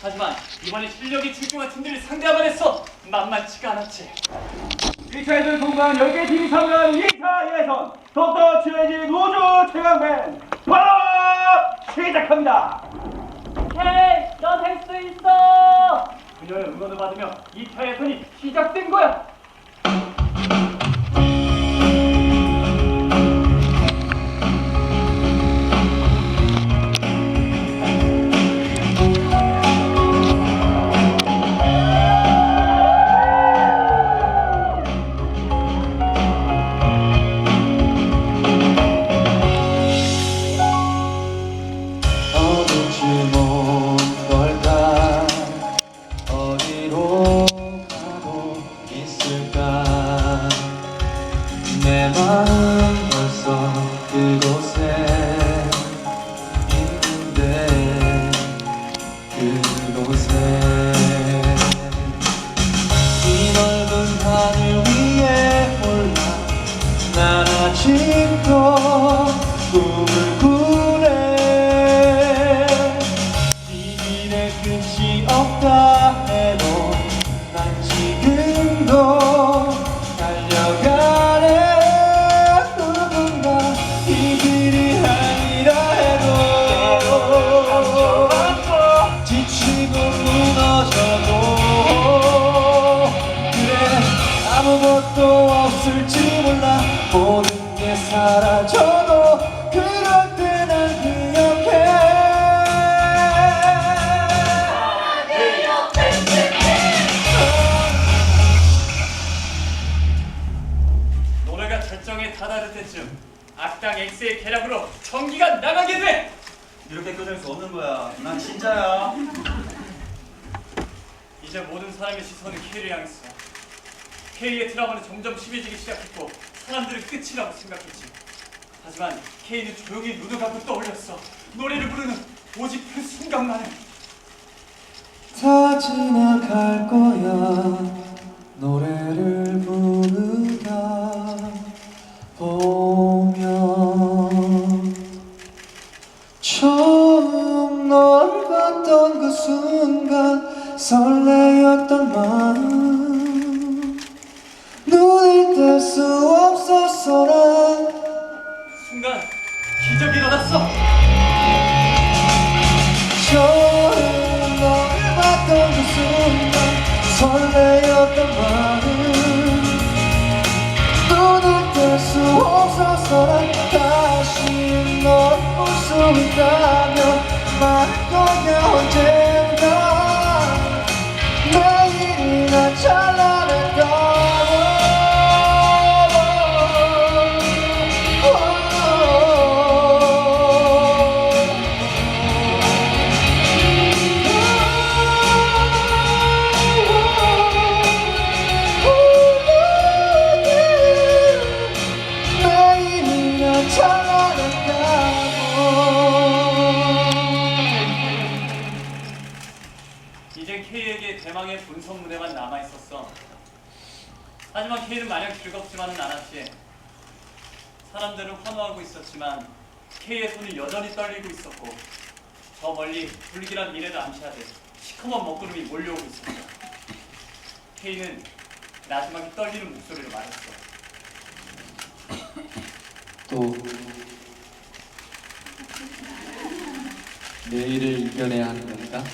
하지만 이번에 실력이 출중한 팀들이 상대하만 했어. 만만치가 않았지. 1차에서 통과한 10개 팀이 참여한 2차 예선 더욱더 친해진 우주 최강맨 바로 시작합니다. 헤이 넌 할 수 있어! 그녀의 응원을 받으며 2차 예선이 시작된 거야 이 길이 아니라 해도 지치고 무너져도 그래 아무것도 없을지 몰라. 모든 게 사라져도 그럴 때난 기억해. 노래가 절정에 다다를 때쯤 악당 X의 계략으로 전기가 나가게 돼 이렇게 끊을 수 없는 거야. 난 진짜야. 이제 모든 사람의 시선은 K를 향했어. K의 드라마는 점점 심해지기 시작했고 사람들은 끝이라고 생각했지. 하지만 K는 조용히 눈을 감고 떠올렸어. 노래를 부르는 오직 그 순간만을. 다 지나갈 거야 설레었던 마음. 눈을 뗄 수 없었어 난 순간 기적이 일어났어. 처음 널 봤던 그 순간 설레었던 마음. 눈을 뗄수난 다시 널볼 수 있다면 말할 거야 언젠가 대망의 본선 무대만 남아 있었어. 하지만 K는 마냥 즐겁지만은 않았지. 사람들은 환호하고 있었지만 K의 손이 여전히 떨리고 있었고 저 멀리 불길한 미래를 암시하듯 시커먼 먹구름이 몰려오고 있었어. K는 마지막에 떨리는 목소리로 말했어. 또 내일을 이겨내야 하는 건가?